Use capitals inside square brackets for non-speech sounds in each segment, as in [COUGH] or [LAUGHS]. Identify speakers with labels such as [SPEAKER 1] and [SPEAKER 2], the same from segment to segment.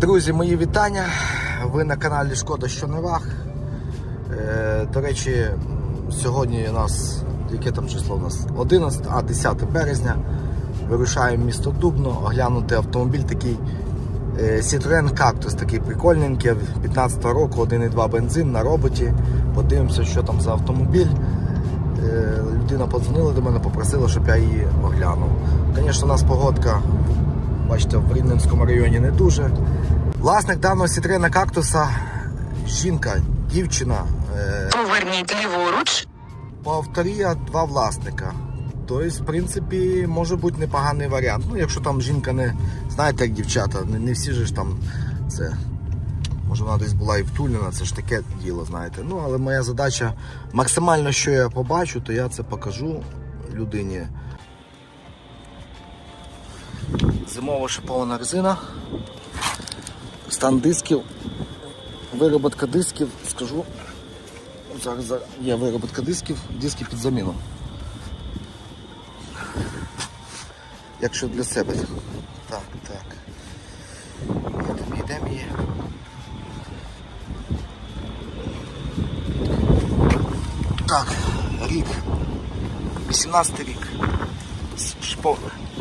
[SPEAKER 1] Друзі, мої вітання. Ви на каналі Шкода що не ваг. Е, До речі, сьогодні у нас, яке там число у нас? 11, а 10 березня. Вирушаємо місто Дубно, оглянути автомобіль такий е, Citroen Cactus, такий прикольненький, 15 року, 1,2 бензин на роботі. Подивимося, що там за автомобіль. Е, Людина подзвонила до мене, попросила, щоб я її оглянув. Звісно, у нас погодка, бачите, в Рівненському районі не дуже. Власник даного Citroen кактуса жінка, дівчина. Е,
[SPEAKER 2] Поверніть ліворуч.
[SPEAKER 1] По авторія два власника. Тобто, в принципі, може бути непоганий варіант. Ну, якщо там жінка не, знаєте, як дівчата, не, не всі ж там це. Може вона десь була і втулена, це ж таке діло, знаєте. Ну, але моя задача максимально, що я побачу, то я це покажу людині. Зимова шипована резина. Стан дисків. Вироботка дисків, скажу. Зараз, є вироботка дисків, диски під заміну. Якщо для себе. Так, так. Йдемо, йдемо. Так, рік. 18 рік. Шпо.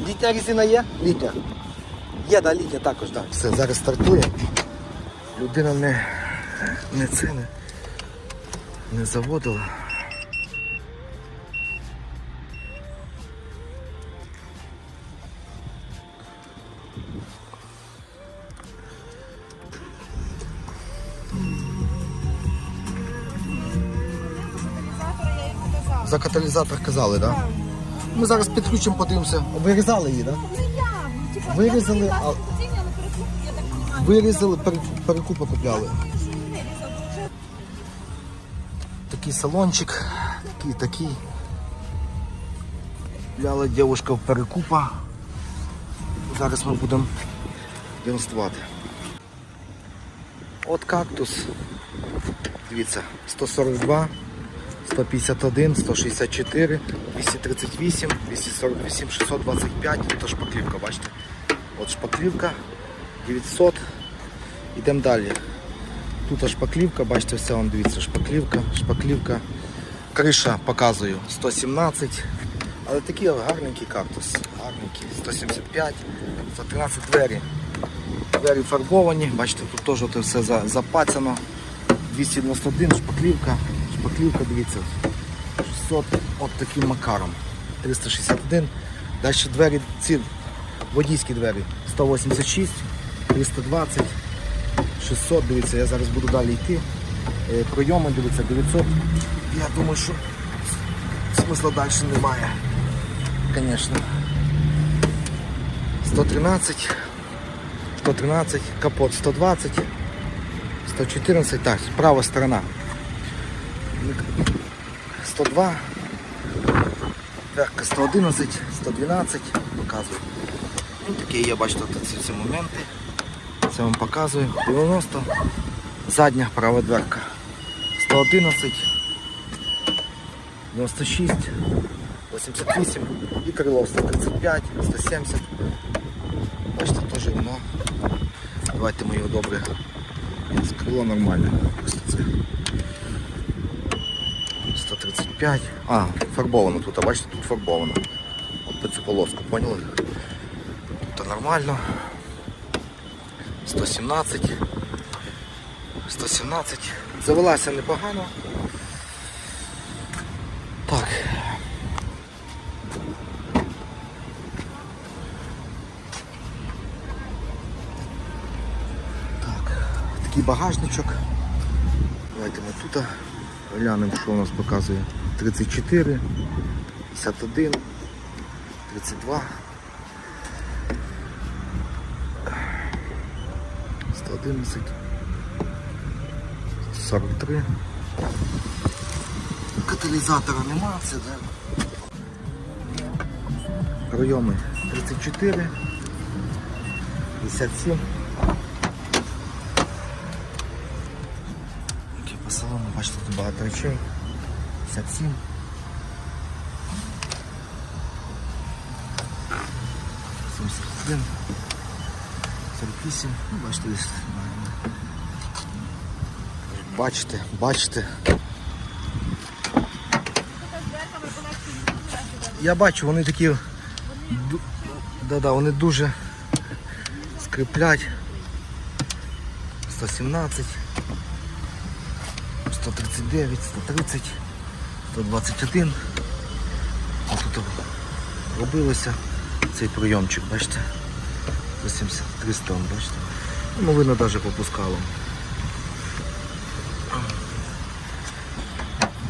[SPEAKER 1] Літня резина є? Літня. Є, да, літня також, так. Все, зараз стартує. Людина не, не це не не заводила. За каталізатор казали, так? Да? Ми зараз підключимо, подивимося. Вирізали її, так? Да?
[SPEAKER 3] Ну ну типа,
[SPEAKER 1] Вирізали, а-
[SPEAKER 3] так.
[SPEAKER 1] Вирізали, пере- перекупи купляли. Такий салончик, такий, такий. Купляла дівчинка в перекупа. Зараз ми будемо демонструвати. От кактус. Дивіться, 142, 151, 164, 238, 248, 625. Тут шпаклівка, бачите? От шпаклівка 900. Йдемо далі. Тут шпаклівка, бачите, все, вон, дивіться, шпаклівка, шпаклівка. Криша показую 117. Але такий гарненький кактус. Гарненький. 175, 113 двері. Двері фарбовані, бачите, тут теж все за- запацано. 291, шпаклівка, шпаклівка, дивіться. 600, от таким макаром. 361. Далі двері, ці водійські двері. 186, 320. 600, дивіться, я зараз буду далі йти. Е, Пройоми, дивіться, 900. Я думаю, що смисла далі немає. Звісно. 113, 113, капот 120, 114, так, права сторона. 102, верхка 111, 112, показую. Ну, такі є, бачите, ці всі моменти. Це вам показую. 90. Задня права дверка. 111. 96. 88. І крило 135, 170. Бачите, теж воно. Давайте ми його добре. З крило нормальне. Просто це. 135. А, фарбовано тут, а бачите, тут фарбовано. От цю полоску, поняли? Тут нормально. 117. 117. Завелася непогано. Так. Так. Такий багажничок. Давайте ми тут глянемо, що у нас показує. 34, 51, 32. 111, 43. Каталізатора нема, це да. Пройоми 34, 57. Які по салону, бачите, тут багато речей. 57. 71. 48, ну бачите десь. Бачите, бачите. Я бачу, вони такі. Да-да, вони дуже скриплять. 117, 139, 130, 121. Ось тут робилося цей прийомчик, бачите? 173 тонн, бачите? Ну, видно навіть попускало.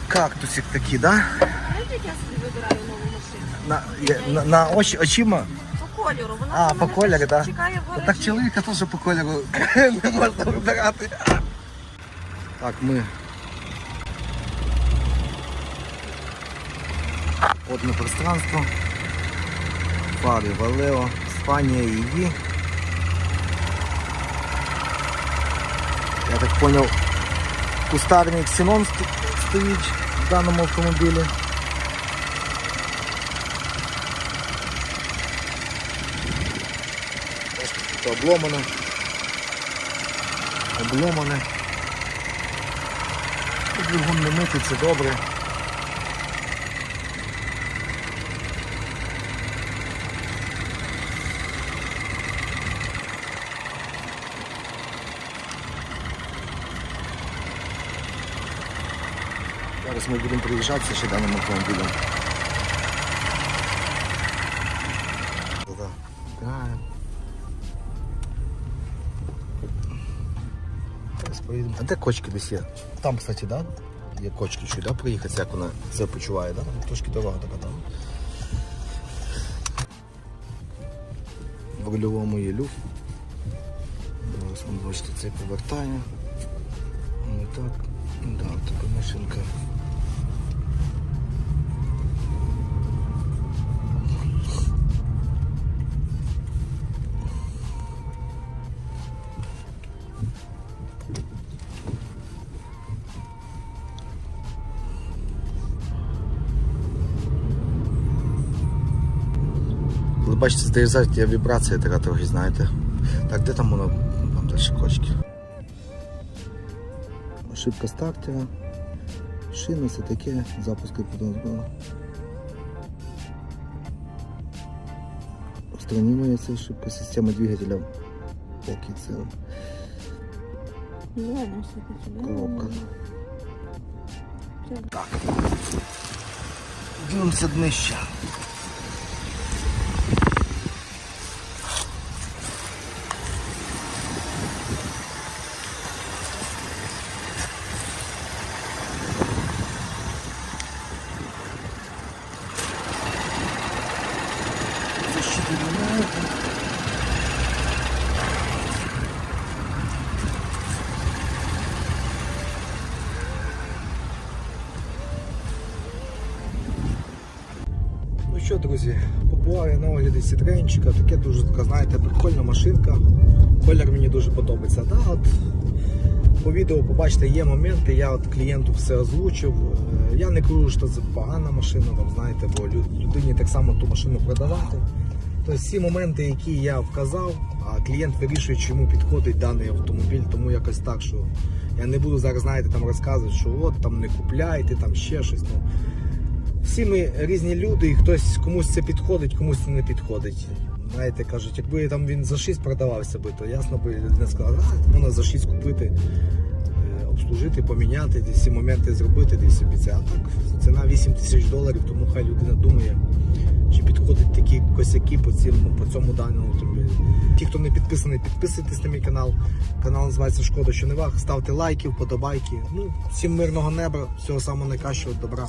[SPEAKER 1] Кактусик такий, да?
[SPEAKER 3] Знаєте, як я собі вибираю нову машину?
[SPEAKER 1] На, я- на, на очі, очима.
[SPEAKER 3] По кольору. Вона
[SPEAKER 1] А, по
[SPEAKER 3] мене
[SPEAKER 1] кольору, так?
[SPEAKER 3] Чекає в
[SPEAKER 1] Так
[SPEAKER 3] гаражі.
[SPEAKER 1] чоловіка теж по кольору [LAUGHS] не можна вибирати. Так, ми. Одне пространство. Фари Валео, Іспанія її. Я так зрозумів, кустарний ксенон стоїть в даному автомобілі. Це обломане. Обломане. Двигун не мити, це добре. Зараз ми будемо приїжджатися ще даним автомобілем. Зараз. А де кочки десь є? Там, кстати, да? Є кочки чуть, да, приїхати, як вона це почуває, да? Трошки дорога така там. В рульовому є люфт. Зараз вам бачите, це повертає. Ну так. Да, така машинка. Бачите, здається, вібрація така трохи, знаєте. Так, де там воно? Там далі кочки. Ошибка стартера. Шина, все таке, запуски потім збила. Устранимается ошибка системы двигателя. Поки це
[SPEAKER 3] Ну,
[SPEAKER 1] коробка. Так. Дивимося днище. Ну що, друзі, побував на огляді Сітренчика, таке дуже знаєте, прикольна машинка. Колір мені дуже подобається. Да, от, по відео побачите, є моменти, я от клієнту все озвучив. Е, Я не кажу, що це погана машина, там, знаєте, бо людині так само ту машину продавати. Тобто всі моменти, які я вказав, а клієнт вирішує, чи йому підходить даний автомобіль, тому якось так, що я не буду зараз, знаєте, там розказувати, що от там не купляйте, там ще щось. Ну, всі ми різні люди, і хтось комусь це підходить, комусь це не підходить. Знаєте, кажуть, якби там він за 6 продавався би, то ясно би людина сказала, а можна за 6 купити, е, обслужити, поміняти, ті всі моменти зробити, десь собі це. А так ціна 8 тисяч доларів, тому хай людина думає, чи підходять такі косяки по цьому, по цьому даному автомобілі. Ті, хто не підписаний, підписуйтесь на мій канал. Канал називається Шкода, що не ваг. Ставте лайки, вподобайки. Ну, всім мирного неба, всього самого найкращого, добра.